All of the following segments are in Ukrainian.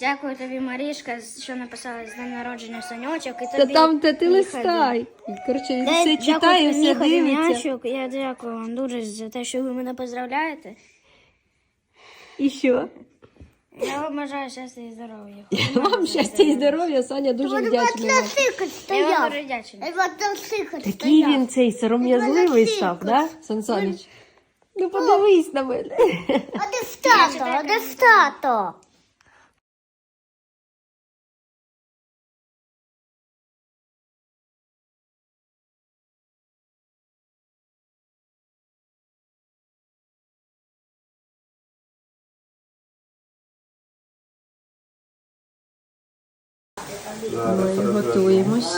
Дякую тобі, Марішка, що написала з днем народження Санючок. І Та тобі там де ти листай. Коротше, він все дякую читає, тобі, все дивиться. Дем'янчук. Я дякую вам дуже за те, що ви мене поздравляєте. І що? Я вам бажаю щастя і здоров'я. Вам щастя і здоров'я, Саня дуже вдячний. вам. Я вам дуже вдячний. Такий він цей сором'язливий став, да, Сан Саныч? Ну подивись на мене. А де тато? А де тато? Ми готуємось.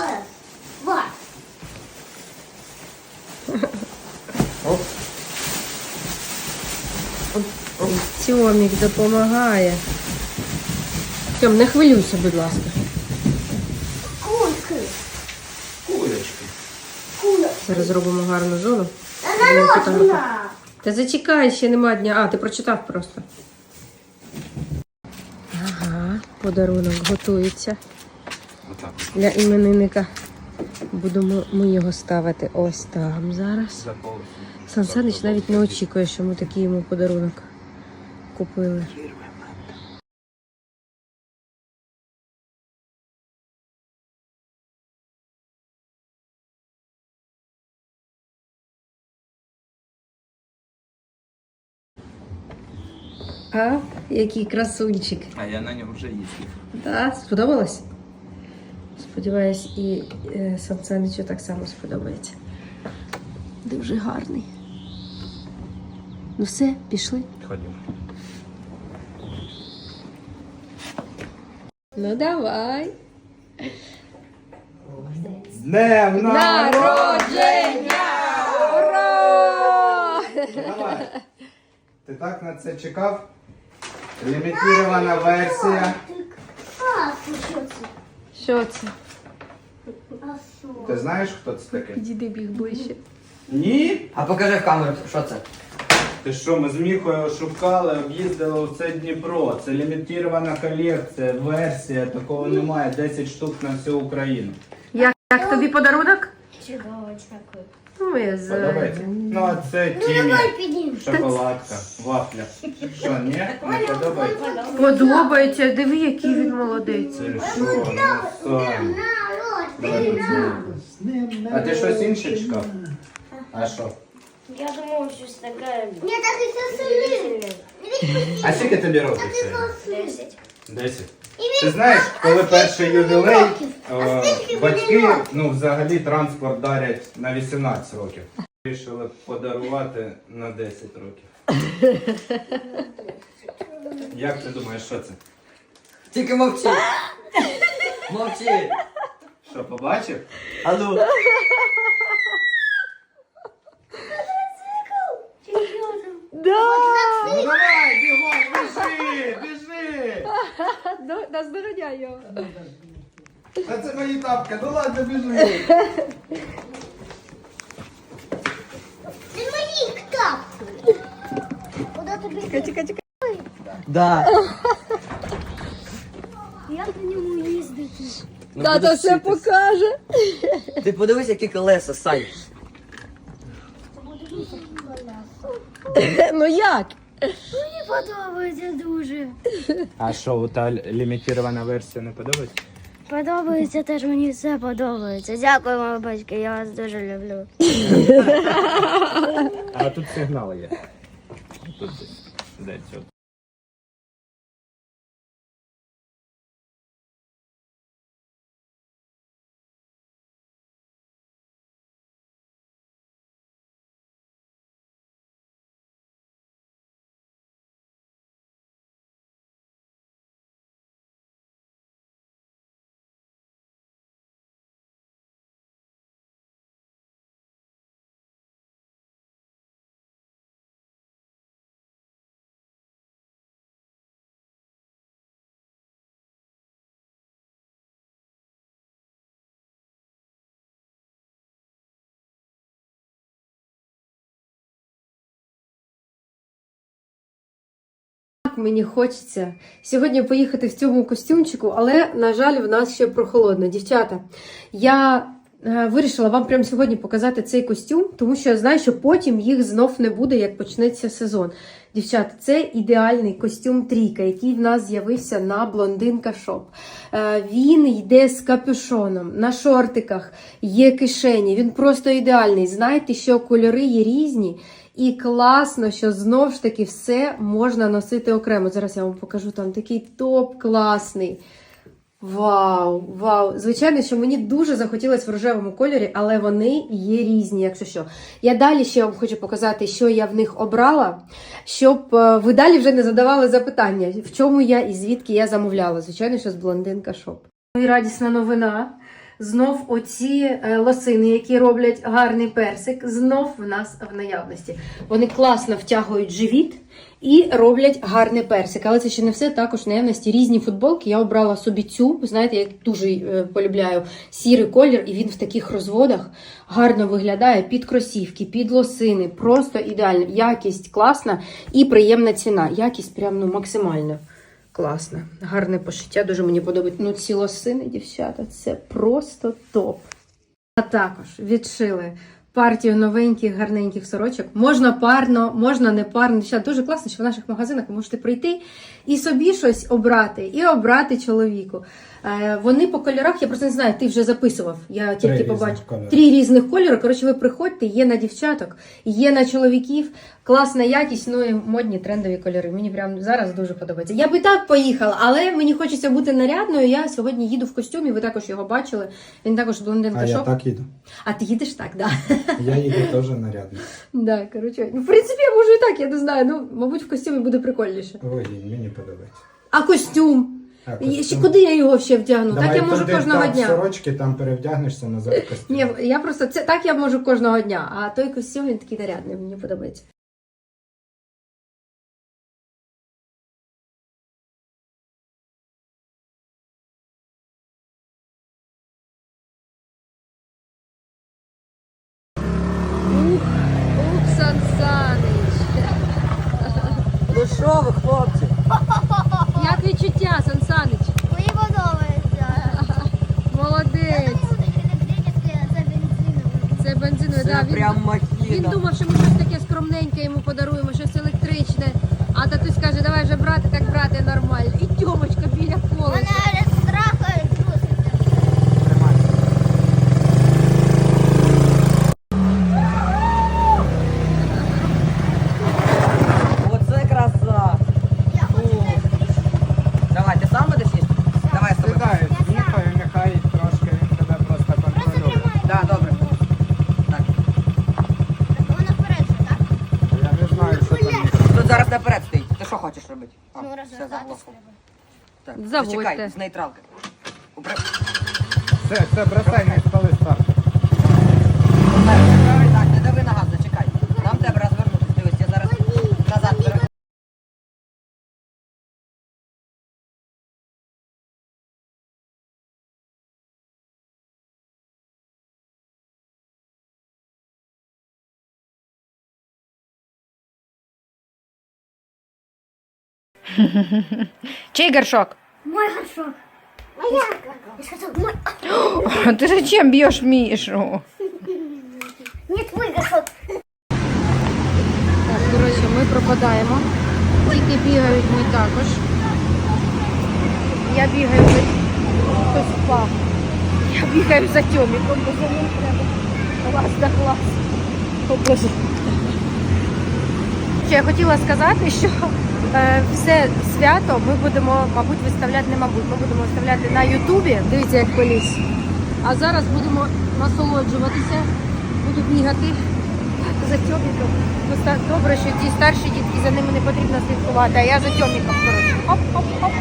Тьомік допомагає. Тьом, не хвилюйся, будь ласка. Кульки. Кулечки. Зараз зробимо гарну зону. Та зачекай, ще нема дня. А, ти прочитав просто. Ага, подарунок готується для іменинника. Будемо ми його ставити ось там зараз. Сан Санич навіть не очікує, що ми такий йому подарунок купили. А, який красунчик. А я на ньому вже їздив. Так, сподобалось? Сподіваюсь, і е, Сан Саничу так само сподобається. Дуже гарний. Ну все, пішли. Ходімо. Ну давай. Днем Народження! Ура! Давай. Ти так на це чекав? Лімітірована версія. Що це? Ти знаєш, хто це такий? Діди біг ближче. Ні? А покажи в камеру, що це? Ти що, ми з Міхою шукали, об'їздили усе Дніпро. Це лімітірована колекція, версія, такого немає. 10 штук на всю Україну. Як, як тобі подарунок? Чудово, дякую. Ну, я Подобається? за. Ну, а це Тімі. Підійм. Шоколадка, вафля. Що, ні? Не подобається? Подобається. Диви, який він молодець. Це що? Ну. Давай. А ти щось інше чекав? А що? Я думав, щось таке. Ні, так і це. А скільки тобі років? Десять. Десять. Ти знаєш, коли перший ювілей, е, батьки ну, взагалі транспорт дарять на 18 років. Вирішили подарувати на 10 років. Як ти думаєш, що це? Тільки мовчи. Мовчи. Що, побачив? А ну. Да! Ну давай, бігом, біжи, біжи! Наздоганяй його. Та це мої тапки, ну ладно, біжи. Це мої тапки. Куди тобі? Чекай, чекай, чекай. Да. Тато будеш все покаже. Ти подивись, які колеса, Сань. Ну як? Мені подобається дуже. А що, та лімітована версія не подобається? Подобається теж мені все подобається. Дякую, мама батьки, я вас дуже люблю. А тут сигнал є. Тут десь. Десь мені хочеться сьогодні поїхати в цьому костюмчику, але, на жаль, в нас ще прохолодно. Дівчата, я е, вирішила вам прямо сьогодні показати цей костюм, тому що я знаю, що потім їх знов не буде, як почнеться сезон. Дівчата, це ідеальний костюм трійка, який в нас з'явився на блондинка шоп. Е, Він йде з капюшоном, на шортиках є кишені. Він просто ідеальний. Знаєте, що кольори є різні. І класно, що знов ж таки все можна носити окремо. Зараз я вам покажу там такий топ класний. Вау, вау! Звичайно, що мені дуже захотілося в рожевому кольорі, але вони є різні, якщо що. Я далі ще вам хочу показати, що я в них обрала, щоб е, ви далі вже не задавали запитання, в чому я і звідки я замовляла. Звичайно, що з блондинка шоп. Ну і радісна новина. Знов оці е, лосини, які роблять гарний персик, знов в нас в наявності. Вони класно втягують живіт і роблять гарний персик. Але це ще не все. Також в наявності різні футболки. Я обрала собі цю. Знаєте, я дуже е, полюбляю сірий колір, і він в таких розводах гарно виглядає під кросівки, під лосини. Просто ідеально. Якість класна і приємна ціна. Якість прям ну, максимальна. Класно. Гарне пошиття, дуже мені подобається. Ну, ці лосини, дівчата, це просто топ. А також відшили партію новеньких гарненьких сорочок. Можна парно, можна не парно. Дівчата, дуже класно, що в наших магазинах ви можете прийти і собі щось обрати, і обрати чоловіку. Е, вони по кольорах, я просто не знаю, ти вже записував. Я тільки побачив. Три різних кольори. Коротше, ви приходьте, є на дівчаток, є на чоловіків. Класна якість, ну і модні трендові кольори. Мені прям зараз дуже подобається. Я би так поїхала, але мені хочеться бути нарядною. Я сьогодні їду в костюмі. Ви також його бачили. Він також блондинка А я так їду. А ти їдеш так, да. Я їду теж нарядно. да, коротше. Ну, в принципі, я можу і так, я не знаю. Ну, мабуть, в костюмі буде прикольніше. Ой, мені подобається. А костюм? А, І ще куди я його ще вдягну? Давай так я можу туди кожного так, дня. сорочки, там перевдягнешся назад в костюм. Ні, я просто це так я можу кожного дня, а той костюм він такий нарядний, мені подобається. Ух, ух, Сан Санич. Ну що ви, хлопці? Як відчуття, Сан Санич? Мені подобається. Молодець. Це бензиновий. Це бензиновий, Це да, він, прям він махіна. думав, що ми щось таке скромненьке йому подаруємо, щось електричне. А татусь каже, давай вже брати, так брати нормально. І тьомочка біля колеса. Вона від страху труситься. Оце краса. Фу. Давай, ти сам будеш їсти? Давай я з тобою. Сідай, нюхай, нехай трошки він тебе просто контролює. Да, добре. Так. Вона вперед, же, так? Я не знаю, що там. є. Тут зараз наперед стоїть. Ти що хочеш робити? А, Ну, все заглохло. Так, Заводьте. зачекай, з нейтралки. Все, все, бросай, не стали старше. Чей горшок? Мой горшок. Моя. Я сказал, мой. Ты зачем бьешь Мишу? Нет, твой горшок. Так, коротше, ми пропадаємо. Діти бігають ми також. Я бігаю за хтось впав. Я бігаю за Тьоміком, бо за ним треба клас да клас. О, Боже. Ще Я хотіла сказати, що е, все свято ми будемо, мабуть, виставляти, не мабуть, ми будемо виставляти на Ютубі. Дивіться, як поліз. А зараз будемо насолоджуватися, буду бігати за Тьоміком. Добре, що ті старші дітки за ними не потрібно слідкувати, а я за Тьоміком, коротше. Оп-оп-оп.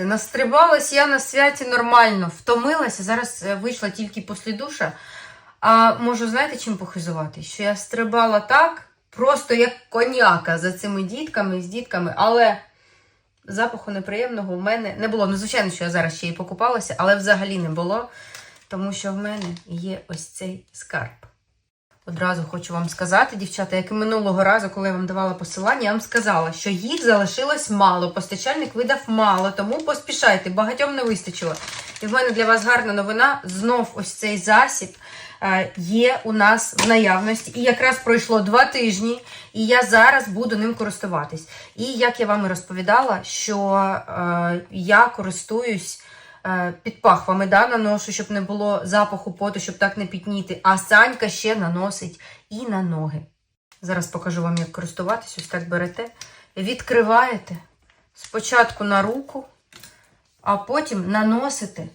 Знаєте, настрибалась я на святі нормально, втомилася. Зараз е, вийшла тільки після душа. А можу, знаєте, чим похизувати? Що я стрибала так, просто як коняка за цими дітками, з дітками, але запаху неприємного в мене не було. Ну, звичайно, що я зараз ще і покупалася, але взагалі не було, тому що в мене є ось цей скарб. Одразу хочу вам сказати, дівчата, як і минулого разу, коли я вам давала посилання, я вам сказала, що їх залишилось мало. Постачальник видав мало, тому поспішайте, багатьом не вистачило. І в мене для вас гарна новина. Знов ось цей засіб е, є у нас в наявності. І якраз пройшло два тижні, і я зараз буду ним користуватись. І як я вам і розповідала, що е, я користуюсь під пахвами да, наношу, щоб не було запаху поту, щоб так не пітніти. А Санька ще наносить і на ноги. Зараз покажу вам, як користуватись. Ось так берете, відкриваєте спочатку на руку, а потім наносите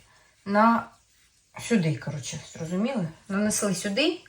на сюди, коротше, зрозуміли? Нанесли сюди,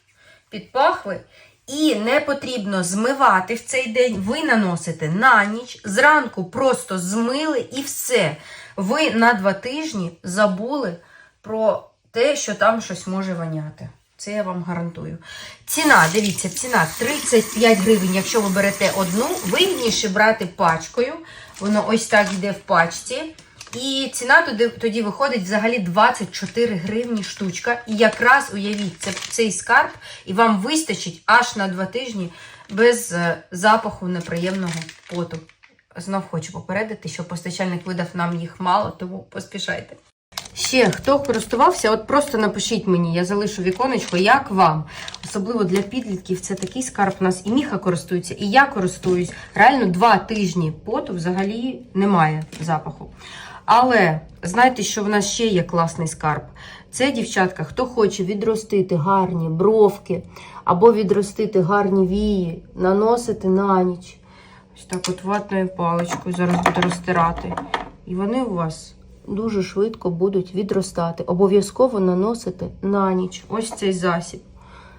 під пахви. І не потрібно змивати в цей день. Ви наносите на ніч, зранку просто змили і все. Ви на два тижні забули про те, що там щось може воняти. Це я вам гарантую. Ціна, дивіться, ціна 35 гривень, якщо ви берете одну, вигідніше брати пачкою. Воно ось так йде в пачці. І ціна тоді, тоді виходить взагалі 24 гривні штучка. І якраз уявіть, це цей скарб, і вам вистачить аж на два тижні без е, запаху неприємного поту. Знов хочу попередити, що постачальник видав нам їх мало, тому поспішайте. Ще хто користувався, от просто напишіть мені, я залишу віконечко, як вам. Особливо для підлітків це такий скарб у нас і Міха користується, і я користуюсь. Реально два тижні поту взагалі немає запаху. Але знаєте, що в нас ще є класний скарб? Це, дівчатка, хто хоче відростити гарні бровки або відростити гарні вії, наносити на ніч. Ось так от ватною паличкою зараз буду розтирати. І вони у вас дуже швидко будуть відростати. Обов'язково наносити на ніч ось цей засіб.